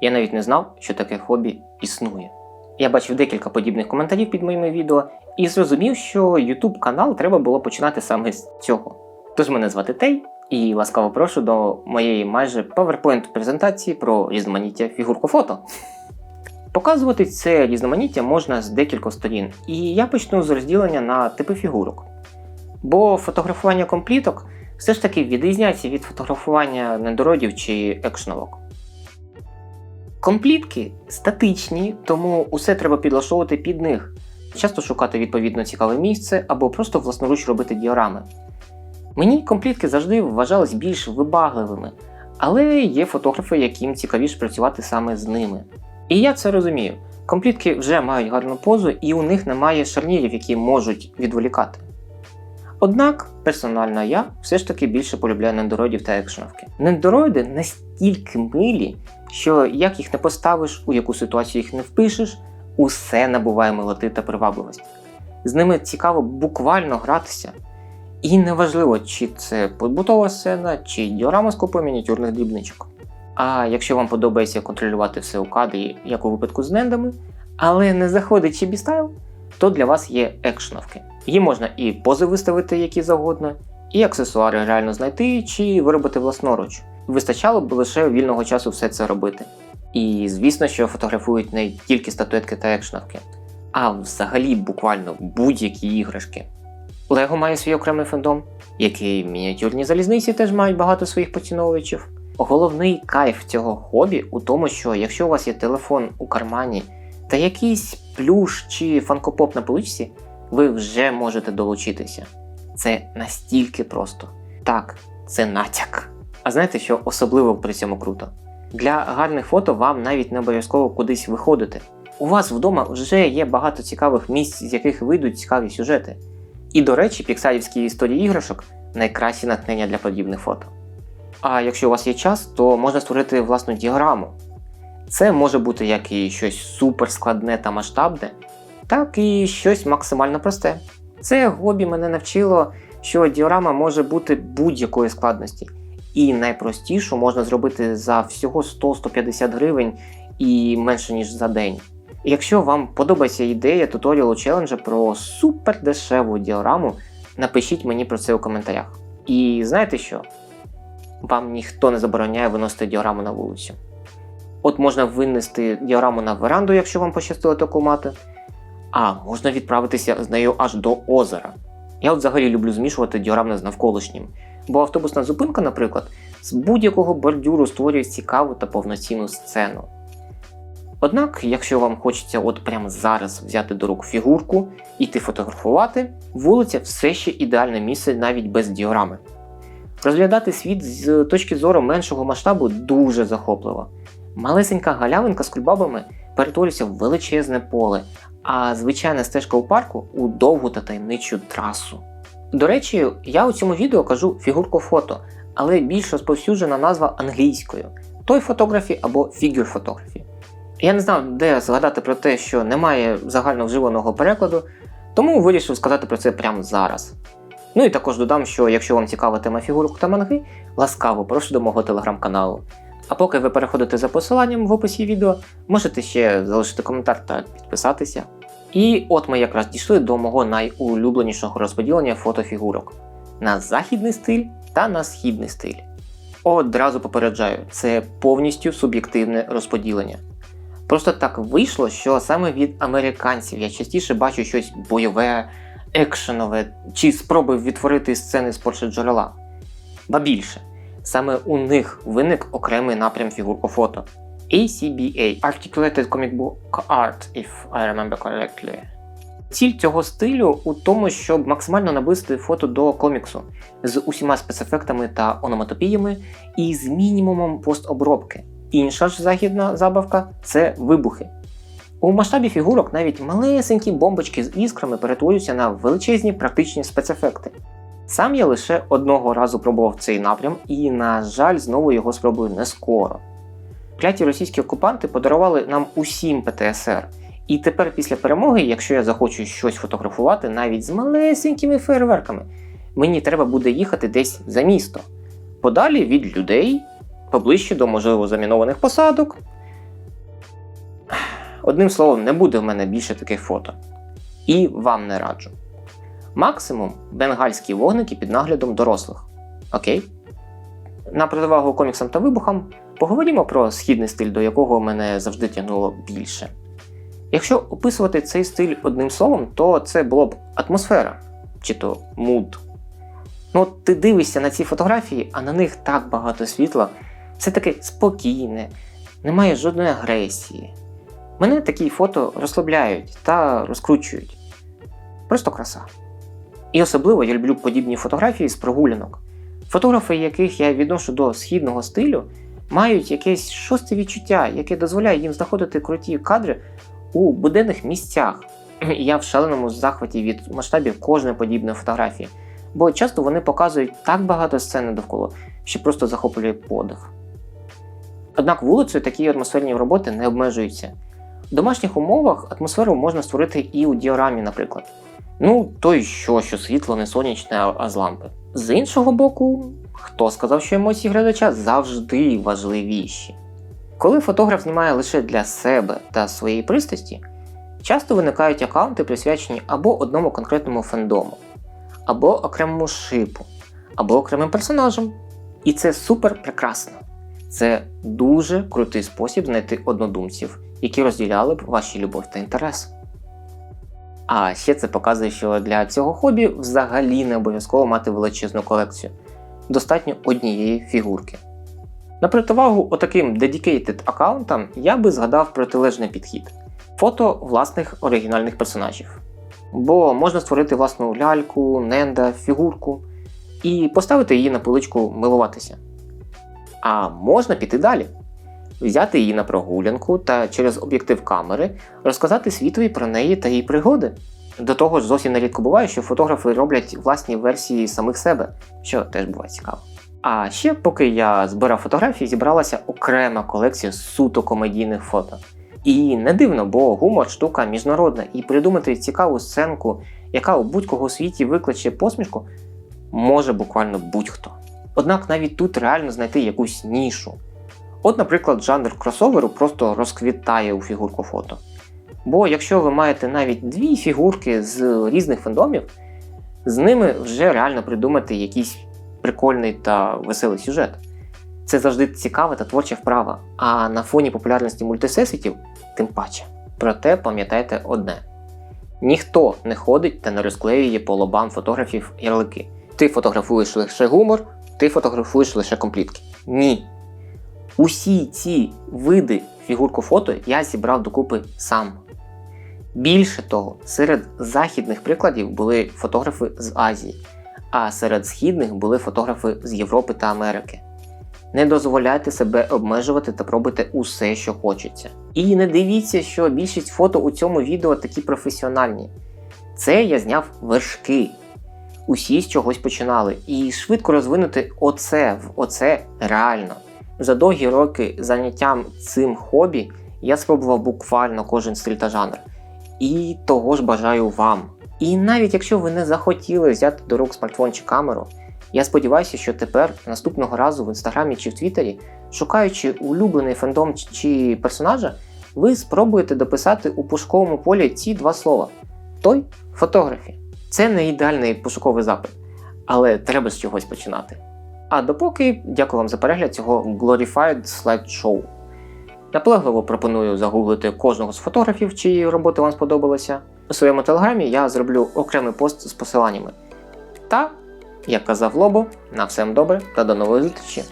Я навіть не знав, що таке хобі існує. Я бачив декілька подібних коментарів під моїми відео і зрозумів, що YouTube канал треба було починати саме з цього. Тож мене звати Тей, і ласкаво прошу до моєї майже PowerPoint презентації про різноманіття фігурко-фото. Показувати це різноманіття можна з декількох сторін, і я почну з розділення на типи фігурок. Бо фотографування компліток все ж таки відрізняється від фотографування недородів чи екшновок. Комплітки статичні, тому усе треба підлаштовувати під них, часто шукати відповідно цікаве місце або просто власноруч робити діорами. Мені комплітки завжди вважались більш вибагливими, але є фотографи, яким цікавіше працювати саме з ними. І я це розумію. Комплітки вже мають гарну позу, і у них немає шарнірів, які можуть відволікати. Однак, персонально я все ж таки більше полюбляю нендороїдів та екшеновки. Нендороїди настільки милі, що як їх не поставиш, у яку ситуацію їх не впишеш, усе набуває милоти та привабливості. З ними цікаво буквально гратися. І неважливо, чи це побутова сцена, чи діорама з купою мініатюрних дрібничок. А якщо вам подобається контролювати все у кадрі, як у випадку з нендами, але не заходить чибі стайл, то для вас є екшеновки. Її можна і пози виставити які завгодно, і аксесуари реально знайти чи виробити власноруч. Вистачало б лише вільного часу все це робити. І звісно, що фотографують не тільки статуетки та екшеновки, а взагалі буквально будь-які іграшки. Лего має свій окремий фандом, який мініатюрні залізниці теж мають багато своїх поціновувачів. Головний кайф цього хобі у тому, що якщо у вас є телефон у кармані та якийсь плюш чи фанкопоп на поличці, ви вже можете долучитися. Це настільки просто. Так, це натяк. А знаєте, що особливо при цьому круто? Для гарних фото вам навіть не обов'язково кудись виходити. У вас вдома вже є багато цікавих місць, з яких вийдуть цікаві сюжети. І, до речі, піксарівські історії іграшок найкращі натхнення для подібних фото. А якщо у вас є час, то можна створити власну діаграму. Це може бути як і щось суперскладне та масштабне, так і щось максимально просте. Це хобі мене навчило, що діорама може бути будь-якої складності, і найпростішу можна зробити за всього 100-150 гривень і менше ніж за день. Якщо вам подобається ідея туторіалу челенджа про супердешеву діораму, напишіть мені про це у коментарях. І знаєте що? Вам ніхто не забороняє виносити діораму на вулицю. От можна винести діораму на веранду, якщо вам пощастило таку мати, а можна відправитися з нею аж до озера. Я от взагалі люблю змішувати діорами з навколишнім, бо автобусна зупинка, наприклад, з будь-якого бордюру створює цікаву та повноцінну сцену. Однак, якщо вам хочеться от прямо зараз взяти до рук фігурку і йти фотографувати, вулиця все ще ідеальне місце навіть без діорами. Розглядати світ з точки зору меншого масштабу дуже захопливо. Малесенька галявинка з кульбабами перетворюється в величезне поле, а звичайна стежка у парку у довгу та таємничу трасу. До речі, я у цьому відео кажу фігурку фото, але більш розповсюджена назва англійською той фотографі або фігюр фотографі. Я не знав, де згадати про те, що немає загально вживаного перекладу, тому вирішив сказати про це прямо зараз. Ну і також додам, що якщо вам цікава тема фігурок та манги, ласкаво прошу до мого телеграм-каналу. А поки ви переходите за посиланням в описі відео, можете ще залишити коментар та підписатися. І от ми якраз дійшли до мого найулюбленішого розподілення фотофігурок на західний стиль та на східний стиль. Одразу попереджаю, це повністю суб'єктивне розподілення. Просто так вийшло, що саме від американців я частіше бачу щось бойове, екшенове чи спроби відтворити сцени з Порше джерела. Ба більше, саме у них виник окремий напрям фігуркофото ACBA Articulated Comic Book Art, if I remember correctly. Ціль цього стилю у тому, щоб максимально наблизити фото до коміксу з усіма спецефектами та ономатопіями і з мінімумом постобробки. Інша ж західна забавка це вибухи. У масштабі фігурок навіть малесенькі бомбочки з іскрами перетворюються на величезні практичні спецефекти. Сам я лише одного разу пробував цей напрям, і, на жаль, знову його спробую не скоро. Кляті російські окупанти подарували нам усім ПТСР, і тепер після перемоги, якщо я захочу щось фотографувати навіть з малесенькими фейерверками, мені треба буде їхати десь за місто, подалі від людей, поближче до можливо замінованих посадок, Одним словом, не буде в мене більше таких фото. І вам не раджу. Максимум бенгальські вогники під наглядом дорослих. Окей? На противагу коміксам та вибухам поговоримо про східний стиль, до якого мене завжди тягнуло більше. Якщо описувати цей стиль одним словом, то це було б атмосфера чи то муд. Ну, от ти дивишся на ці фотографії, а на них так багато світла. Все таке спокійне, немає жодної агресії. Мене такі фото розслабляють та розкручують. Просто краса. І особливо я люблю подібні фотографії з прогулянок. Фотографи, яких я відношу до східного стилю, мають якесь шосте відчуття, яке дозволяє їм знаходити круті кадри у буденних місцях. І я в шаленому захваті від масштабів кожної подібної фотографії, бо часто вони показують так багато сцени довкола, що просто захоплює подих. Однак вулицею такі атмосферні роботи не обмежуються. В домашніх умовах атмосферу можна створити і у діорамі, наприклад. Ну, то й що, що світло не сонячне, а- з лампи. З іншого боку, хто сказав, що емоції глядача завжди важливіші. Коли фотограф знімає лише для себе та своєї пристрасті, часто виникають аккаунти, присвячені або одному конкретному фандому, або окремому шипу, або окремим персонажам. І це супер прекрасно. Це дуже крутий спосіб знайти однодумців, які розділяли б ваші любов та інтерес. А ще це показує, що для цього хобі взагалі не обов'язково мати величезну колекцію. Достатньо однієї фігурки. На противагу отаким dedicated аккаунтам я би згадав протилежний підхід фото власних оригінальних персонажів. Бо можна створити власну ляльку, ненда, фігурку і поставити її на поличку милуватися. А можна піти далі. Взяти її на прогулянку та через об'єктив камери розказати світові про неї та її пригоди. До того ж, зовсім нерідко буває, що фотографи роблять власні версії самих себе, що теж буває цікаво. А ще, поки я збирав фотографії, зібралася окрема колекція суто комедійних фото. І не дивно, бо гумор штука міжнародна, і придумати цікаву сценку, яка у будь-кого світі викличе посмішку, може буквально будь-хто. Однак навіть тут реально знайти якусь нішу. От, наприклад, жанр кросоверу просто розквітає у фігурку фото. Бо якщо ви маєте навіть дві фігурки з різних фандомів, з ними вже реально придумати якийсь прикольний та веселий сюжет. Це завжди цікава та творча вправа, а на фоні популярності мультисесвітів тим паче. Проте пам'ятайте одне: ніхто не ходить та не розклеює по лобам фотографів ярлики. Ти фотографуєш лише гумор, ти фотографуєш лише комплітки. Ні. Усі ці види фігурку фото я зібрав докупи сам. Більше того, серед західних прикладів були фотографи з Азії, а серед східних були фотографи з Європи та Америки. Не дозволяйте себе обмежувати та пробуйте усе, що хочеться. І не дивіться, що більшість фото у цьому відео такі професіональні. Це я зняв вершки. Усі з чогось починали, і швидко розвинути оце в оце реально. За довгі роки заняттям цим хобі я спробував буквально кожен стиль та жанр. І того ж бажаю вам. І навіть якщо ви не захотіли взяти до рук смартфон чи камеру, я сподіваюся, що тепер наступного разу в інстаграмі чи в Твіттері, шукаючи улюблений фандом чи- персонажа, ви спробуєте дописати у пошуковому полі ці два слова: той фотографі. Це не ідеальний пошуковий запит, але треба з чогось починати. А допоки дякую вам за перегляд цього Glorified Slideshow. Наполегливо пропоную загуглити кожного з фотографів, чиї роботи вам сподобалися. У своєму телеграмі я зроблю окремий пост з посиланнями. Та, як казав Лобо, на всем добре та до нової зустрічі!